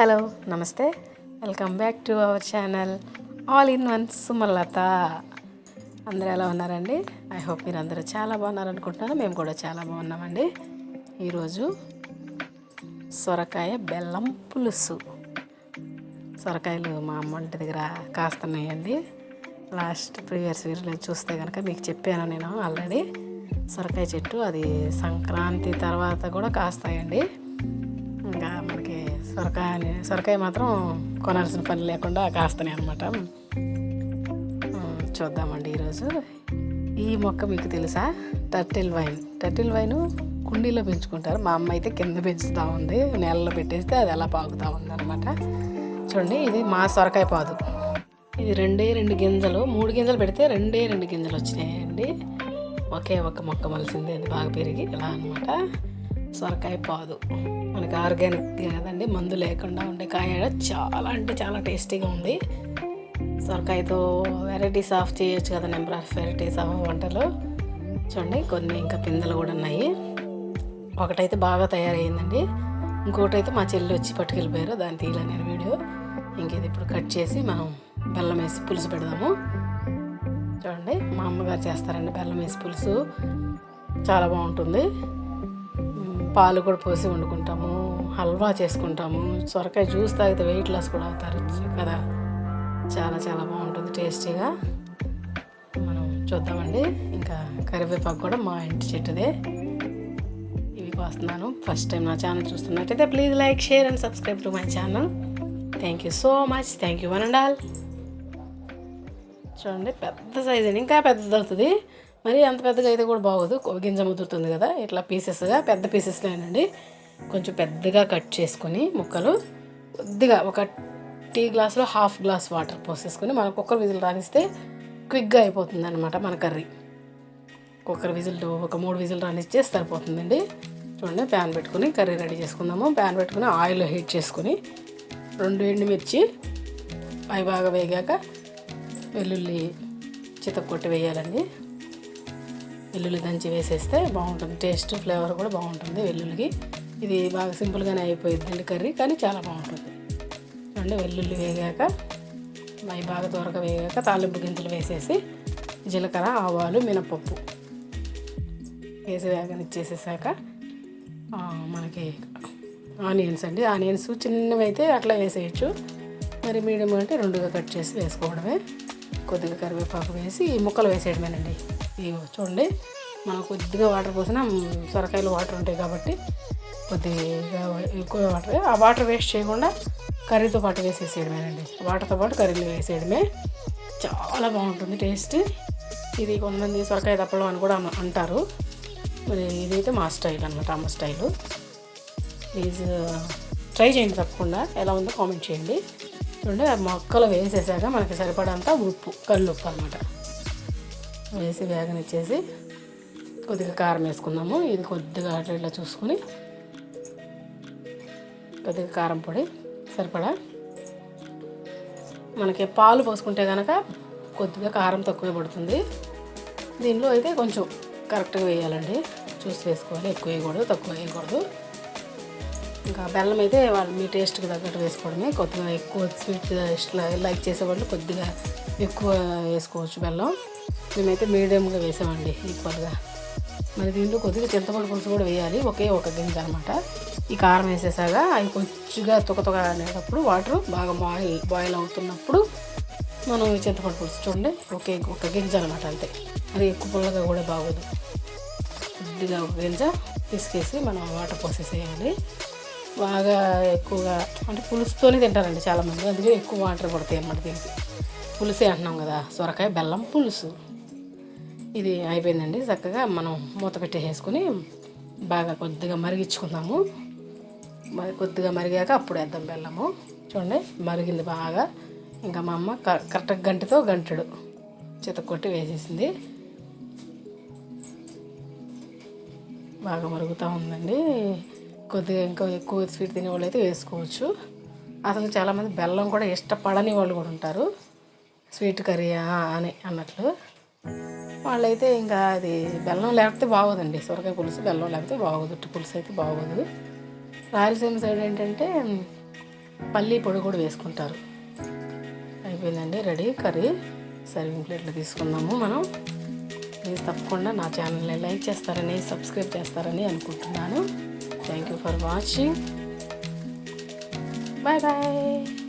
Hello నమస్తే. Welcome back to our channel all in one Sumalatha. అందరూ ఎలా ఉన్నారండి? ఐ హోప్ మీరు అందరూ చాలా బాగున్నారనుకుంటున్నాను. మేము కూడా చాలా బాగున్నామండి. ఈరోజు సొరకాయ బెల్లం పులుసు. సొరకాయలు మా అమ్మ ఇంటి దగ్గర కాస్తున్నాయండి. లాస్ట్ ప్రీవియస్ ఇయర్లో చూస్తే కనుక మీకు చెప్పాను నేను ఆల్రెడీ. సొరకాయ చెట్టు అది సంక్రాంతి తర్వాత కూడా కాస్తాయండి. సొరకాయ అని. సొరకాయ మాత్రం కొనాల్సిన పని లేకుండా కాస్తనే అనమాట చూద్దామండి ఈరోజు. ఈ మొక్క మీకు తెలుసా? Turtle wine. టర్టిల్ వైన్ కుండీలో పెంచుకుంటారు. మా అమ్మ అయితే కింద పెంచుతూ ఉంది. నేలలో పెట్టేస్తే అది అలా పాకుతూ ఉంది అనమాట చూడండి ఇది మా సొరకాయ పాదు. ఇది రెండే రెండు గింజలు. మూడు గింజలు పెడితే రెండే రెండు గింజలు వచ్చినాయండి. ఒకే ఒక మొక్క మలిసింది. అది బాగా పెరిగి ఇలా అనమాట సొరకాయ పాదు. మనకి ఆర్గానిక్ కదండి మందు లేకుండా ఉండే కాయ చాలా అంటే చాలా టేస్టీగా ఉంది. సొరకాయతో వెరైటీస్ ఆఫ్ చేయొచ్చు కదా నెంబర్ ఆఫ్ వెరైటీస్ ఆఫ్ వంటలు. చూడండి కొన్ని ఇంకా పిందెలు కూడా ఉన్నాయి. ఒకటైతే బాగా తయారైందండి. ఇంకోటైతే మా చెల్లి వచ్చి పట్టుకెళ్ళిపోయారు దాన్ని తీయలే నేను వీడియో. ఇంక ఇది ఇప్పుడు కట్ చేసి మనం బెల్లం వేసి పులుసు పెడదాము. చూడండి మా అమ్మగారు చేస్తారండి బెల్లం వేసి పులుసు. చాలా బాగుంటుంది. పాలు కూడా పోసి వండుకుంటాము హల్వా చేసుకుంటాము సొరకాయ జ్యూస్ తాగితే వెయిట్ లాస్ కూడా అవుతారు కదా. చాలా చాలా బాగుంటుంది టేస్టీగా. మనం చూద్దామండి. ఇంకా కరివేపాకు కూడా మా ఇంటి చెట్టుదే. ఇవి కోస్తున్నాను. ఫస్ట్ టైం నా ఛానల్ చూస్తున్నట్టయితే please like share and subscribe to my channel. Thank you so much thank you one and all చూడండి పెద్ద సైజ్ అండి ఇంకా పెద్దది అవుతుంది మరి అంత పెద్దగా అయితే కూడా బాగోదు. గింజ ముదురుతుంది కదా. ఇట్లా పీసెస్గా పెద్ద పీసెస్గానండి కొంచెం పెద్దగా కట్ చేసుకొని ముక్కలు కొద్దిగా ఒక టీ గ్లాస్లో హాఫ్ గ్లాస్ వాటర్ పోసేసుకొని మనం కుక్కర్ విజిల్ రానిస్తే క్విక్గా అయిపోతుంది అనమాట మన కర్రీ. కుక్కర్ విజిల్ ఒక మూడు విజిల్ రానిస్తే సరిపోతుందండి. చూడండి ప్యాన్ పెట్టుకుని కర్రీ రెడీ చేసుకుందాము. ప్యాన్ పెట్టుకుని ఆయిల్ హీట్ చేసుకుని రెండు ఎండుమిర్చి అవి బాగా వేగాక వెల్లుల్లి చితక్కొట్టి వేయాలండి. వెల్లుల్లి దంచి వేసేస్తే బాగుంటుంది. టేస్ట్ ఫ్లేవర్ కూడా బాగుంటుంది వెల్లుల్లికి. ఇది బాగా సింపుల్గానే అయిపోయిందండి కర్రీ కానీ చాలా బాగుంటుంది. చూడండి వెల్లుల్లి వేగాక అవి బాగా దూరగా వేగాక తాలింపు గింజలు వేసేసి జీలకర్ర ఆవాలు మినపప్పు వేసి వేగనిచ్చేసేసాక ఇచ్చేసేసాక మనకి ఆనియన్స్ అండి. ఆనియన్స్ చిన్నవి అయితే అట్లా వేసేయచ్చు. మరి మీడియం అంటే రెండుగా కట్ చేసి వేసుకోవడమే. కొద్దిగా కరివేపాకు వేసి ముక్కలు వేసేయడమేనండి. ఇవి చూడండి. మనం కొద్దిగా వాటర్ పోసినా సొరకాయలు వాటర్ ఉంటాయి కాబట్టి కొద్దిగా ఎక్కువ వాటర్. ఆ వాటర్ వేస్ట్ చేయకుండా కర్రీతో పాటు వేసేసేయడమేనండి. వాటర్తో పాటు కర్రీలో వేసేయడమే చాలా బాగుంటుంది టేస్ట్. ఇది కొంతమంది సొరకాయ తప్పడం అని కూడా అంటారు. మరి ఇదైతే మా స్టైల్ అనమాట అమ్మ స్టైలు. ప్లీజ్ ట్రై చేయండి తప్పకుండా. ఎలా ఉందో కామెంట్ చేయండి. చూడండి మొక్కలు వేసేసాక మనకి సరిపడంత ఉప్పు కళ్ళు ఉప్పు అనమాట వేసి వేగనిచ్చేసి కొద్దిగా కారం వేసుకుందాము. ఇది కొద్దిగా అట్లా ఇట్లా చూసుకొని కొద్దిగా కారం పొడి సరిపడా. మనకి పాలు పోసుకుంటే కనుక కొద్దిగా కారం తక్కువే పడుతుంది. దీనిలో అయితే కొంచెం కరెక్ట్గా వేయాలండి. చూసి వేసుకోవాలి. ఎక్కువ వేయకూడదు తక్కువ వేయకూడదు. ఇంకా బెల్లం అయితే వాళ్ళు మీ టేస్ట్కి తగ్గట్టు వేసుకోవడమే. కొద్దిగా ఎక్కువ స్వీట్ ఇట్లా లైక్ చేసేవాళ్ళు కొద్దిగా ఎక్కువ వేసుకోవచ్చు బెల్లం. మేమైతే మీడియంగా వేసామండి ఈక్వల్గా. మరి దీంట్లో కొద్దిగా చింతపండు పులుసు కూడా వేయాలి ఒకే ఒక గింజ అనమాట ఈ కారం వేసేసాక అవి కొద్దిగా తుక తుక అనేటప్పుడు వాటర్ బాగా బాయిల్ బాయిల్ అవుతున్నప్పుడు మనం చింతపండు పులుసు చూడండి ఒకే ఒక గింజ అనమాట అంతే. అది ఎక్కువ పుల్లగా కూడా బాగోదు. కొద్దిగా ఒక గింజ పిసికేసి మనం వాటర్ పోసేసేయాలి. బాగా ఎక్కువగా అంటే పులుసుతోనే తింటారండి చాలామంది అందుకే ఎక్కువ వాటర్ పడతాయి అన్నమాట దీనికి. పులుసే అంటున్నాం కదా సొరకాయ బెల్లం పులుసు. ఇది అయిపోయిందండి. చక్కగా మనం మూత పెట్టేసుకొని బాగా కొద్దిగా మరిగించుకుందాము. మరి కొద్దిగా మరిగాక అప్పుడు వేద్దాం బెల్లము. చూడండి మరిగింది బాగా. ఇంకా మా అమ్మ క- కరెక్ట్గా గంటతో గంటడు చితకొట్టి వేసేసింది. బాగా మరుగుతూ ఉందండి. కొద్దిగా ఇంకా ఎక్కువ స్వీట్ తినే వాళ్ళు అయితే వేసుకోవచ్చు. అసలు చాలామంది బెల్లం కూడా ఇష్టపడని వాళ్ళు కూడా ఉంటారు. స్వీట్ కర్రీ అని అన్నట్లు. వాళ్ళైతే ఇంకా అది బెల్లం లేకపోతే బాగోదండి. సొరకాయ పులుసు బెల్లం లేకపోతే బాగోదు. ఉట్టి పులుసు అయితే బాగోదు. రాయలసీమ సైడ్ ఏంటంటే పల్లి పొడి కూడా వేసుకుంటారు. అయిపోయిందండి. రెడీ? కర్రీ? సర్వింగ్ ప్లేట్లో తీసుకుందాము మనం. ప్లీజ్ తప్పకుండా నా ఛానల్ని లైక్ చేస్తారని సబ్స్క్రైబ్ చేస్తారని అనుకుంటున్నాను. Thank you for watching. Bye bye.